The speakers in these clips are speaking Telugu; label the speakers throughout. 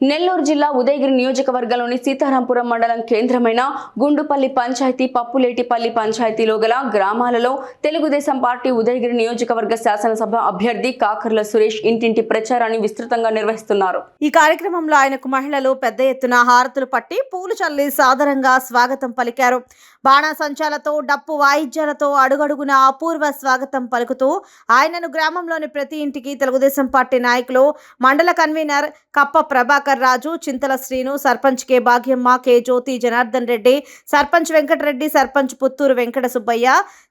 Speaker 1: నెల్లూరు జిల్లా ఉదయగిరి నియోజకవర్గంలోని సీతారాంపురం మండలం కేంద్రమైన గుండుపల్లి పంచాయతీ పప్పులేటిపల్లి పంచాయతీలో గల గ్రామాలలో తెలుగుదేశం పార్టీ ఉదయగిరి నియోజకవర్గ శాసనసభ అభ్యర్థి కాకర్ల సురేష్ ఇంటింటి ప్రచారాన్ని విస్తృతంగా నిర్వహిస్తున్నారు.
Speaker 2: ఈ కార్యక్రమంలో ఆయనకు మహిళలు పెద్ద ఎత్తున హారతులు పట్టి పూలు చల్లి సాదరంగా స్వాగతం పలికారు. బాణాసంచాలతో డప్పు వాయిద్యాలతో అడుగడుగున అపూర్వ స్వాగతం పలుకుతూ ఆయనను గ్రామంలోని ప్రతి ఇంటికి తెలుగుదేశం పార్టీ నాయకులు mandal convener Kappa Prabhakar Raju Chintala Srinu sarpanch K Bhagyamma K Jyothi Janardhan Reddy sarpanch Venkatareddy sarpanch Puttur Venkata Subbaiah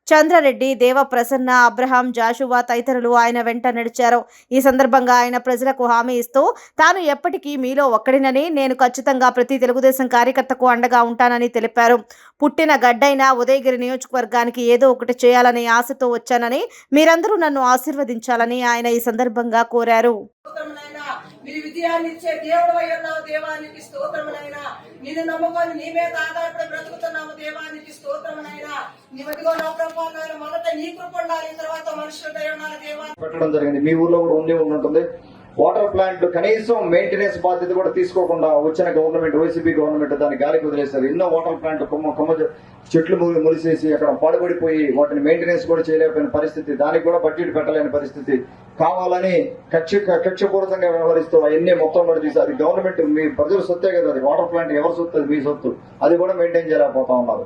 Speaker 2: Chandrareddy Deva Prasanna Abraham Jashuva తదితరులు ఆయన వెంట నడిచారు. ఈ సందర్భంగా ఆయన ప్రజలకు హామీ ఇస్తూ తాను ఎప్పటికీ మీలో ఒక్కడినని నేను ఖచ్చితంగా ప్రతి తెలుగుదేశం కార్యకర్తకు అండగా ఉంటానని తెలిపారు. పుట్టిన గడ్డైన ఉదయగిరి నియోజకవర్గానికి ఏదో ఒకటి చేయాలనే ఆశతో వచ్చానని మీరందరూ నన్ను ఆశీర్వదించాలని ఆయన ఈ సందర్భంగా కోరారు.
Speaker 3: నీ విజయాన్ని ఇచ్చే దేవుడు ఉన్నావు దేవానికి స్తోత్రమునైనా. నిన్ను నమ్ముకొని నీ మీద ఆధారపడి బ్రతుకుతున్నాము దేవానికి స్తోత్రమునైనా. నీవదిగో నా ప్రభావం మొదట నీ కృప ఉండాలి తర్వాత మనుషుల దయ ఉండాలి దేవా.
Speaker 4: పెట్టడం జరిగింది. మీ ఊర్లో కూడా ఉండి ఉంటుంది వాటర్ ప్లాంట్ కనీసం మెయింటెనెన్స్ బాధ్యత కూడా తీసుకోకుండా వచ్చిన గవర్నమెంట్ వైసీపీ గవర్నమెంట్ దాన్ని గాలికి వదిలేస్తారు ఎన్నో వాటర్ ప్లాంట్ కొమ్మ కొమ్మ చెట్లు మురిసేసి అక్కడ పాడుపడిపోయి వాటిని మెయింటెనెన్స్ కూడా చేయలేకపోయిన పరిస్థితి. దానికి కూడా బడ్జెట్ పెట్టలేని పరిస్థితి. కావాలని కక్ష కక్షపూరితంగా వ్యవహరిస్తూ అవన్నీ మొత్తం కూడా తీసి అది గవర్నమెంట్ మీ ప్రజల సొత్తే కదా అది. వాటర్ ప్లాంట్ ఎవరి సొత్తు? అది మీ సొత్తు. అది కూడా మెయింటైన్ చేయలేకపోతా ఉన్నారు.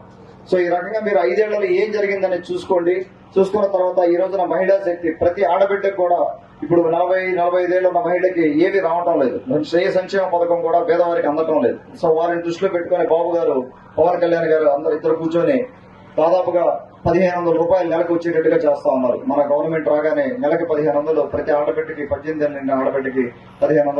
Speaker 4: సో ఈ రకంగా మీరు ఐదేళ్ళలో ఏం జరిగిందని చూసుకోండి. చూసుకున్న తర్వాత ఈ రోజున మహిళా శక్తి ప్రతి ఆడబిడ్డకు కూడా ఇప్పుడు నలభై నలభై ఐదేళ్ళ మహిళకి ఏవి రావటం లేదు. శ్రేయ సంక్షేమ పథకం కూడా పేదవారికి అందటం లేదు. సో వారిని దృష్టిలో పెట్టుకుని బాబు గారు పవన్ కళ్యాణ్ గారు అందరు ఇద్దరు కూర్చొని దాదాపుగా పదిహేను వందల రూపాయలు నెలకు వచ్చేటట్టుగా చేస్తా ఉన్నారు. మన గవర్నమెంట్ రాగానే నెలకి పదిహేను వందలు ప్రతి ఆడబిడ్డకి పద్దెనిమిది ఏళ్ళ ఆడబిడ్డకి పదిహేను వందలు